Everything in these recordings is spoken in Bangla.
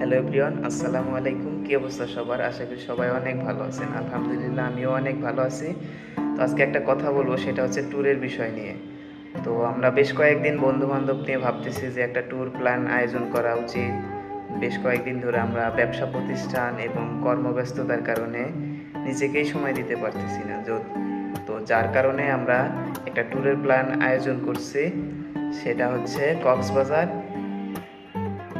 হ্যালো এভরিওয়ান আসসালামু আলাইকুম কী অবস্থা সবার? আশা করি সবাই অনেক ভালো আছেন। আলহামদুলিল্লাহ, আমিও অনেক ভালো আছি। তো আজকে একটা কথা বলব, সেটা হচ্ছে ট্যুরের বিষয় নিয়ে। তো আমরা বেশ কয়েকদিন বন্ধু বান্ধব নিয়ে ভাবতেছি যে একটা ট্যুর প্ল্যান আয়োজন করা উচিত। বেশ কয়েকদিন ধরে আমরা ব্যবসা প্রতিষ্ঠান এবং কর্মব্যস্ততার কারণে নিজেকেই সময় দিতে পারতেছি না। তো যার কারণে আমরা একটা ট্যুরের প্ল্যান আয়োজন করছি। সেটা হচ্ছে কক্সবাজার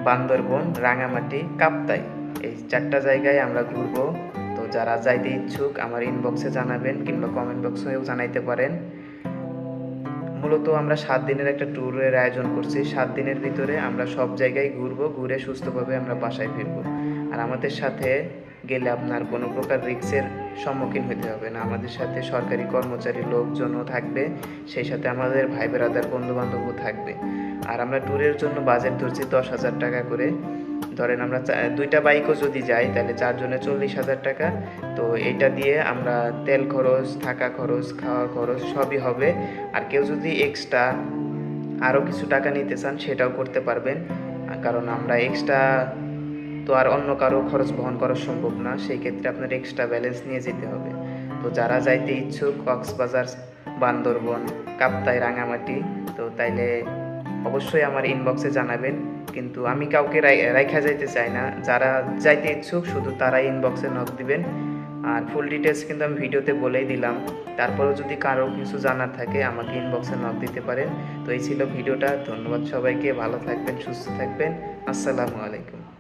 বান্দরবন, রাঙামাটি, কাপ্তাই। এই চারটা জায়গায় আমরা ঘুরবো। তো যারা যাইতে ইচ্ছুক, আমার ইনবক্সে জানাবেন কিংবা কমেন্ট বক্সেও জানাইতে পারেন। মূলত আমরা সাত দিনের একটা ট্যুরের আয়োজন করছি। সাত দিনের ভিতরে আমরা সব জায়গায় ঘুরবো, ঘুরে সুস্থভাবে আমরা বাসায় ফিরবো। আর আমাদের সাথে গেলে আপনার কোনো প্রকার রিস্কের সম্মুখীন হতে হবে না। আমাদের সাথে সরকারি কর্মচারী লোকজনও থাকবে, সেই সাথে আমাদের ভাই বেড়াদার বন্ধু বান্ধবও থাকবে। আর আমরা ট্যুরের জন্য বাজেট ধরছি দশ হাজার টাকা করে। ধরেন আমরা দুইটা বাইকও যদি যাই, তাহলে চারজনে চল্লিশ হাজার টাকা। তো এইটা দিয়ে আমরা তেল খরচ, থাকা খরচ, খাওয়া খরচ সবই হবে। আর কেউ যদি এক্সট্রা আরও কিছু টাকা নিতে চান, সেটাও করতে পারবেন। কারণ আমরা এক্সট্রা তো আর অন্য কারও খরচ বহন করা সম্ভব না, সেই ক্ষেত্রে আপনার এক্সট্রা ব্যালেন্স নিয়ে যেতে হবে। তো যারা যাইতে ইচ্ছুক, কক্সবাজার, বান্দরবন, কাপ্তাই, রাঙামাটি, তো তাইলে অবশ্যই আমার ইনবক্সে জানাবেন। কিন্তু আমি কাউকে রাই- রাইখা যাইতে চাই না। যারা যাইতে ইচ্ছুক, শুধু তারাই ইনবক্সে নক দিবেন। আর ফুল ডিটেলস কিন্তু আমি ভিডিওতে বলেই দিলাম। তারপরেও যদি কারও কিছু জানার থাকে, আমাকে ইনবক্সে নক দিতে পারেন। তো এই ছিল ভিডিওটা। ধন্যবাদ সবাইকে। ভালো থাকবেন, সুস্থ থাকবেন। আসসালামু আলাইকুম।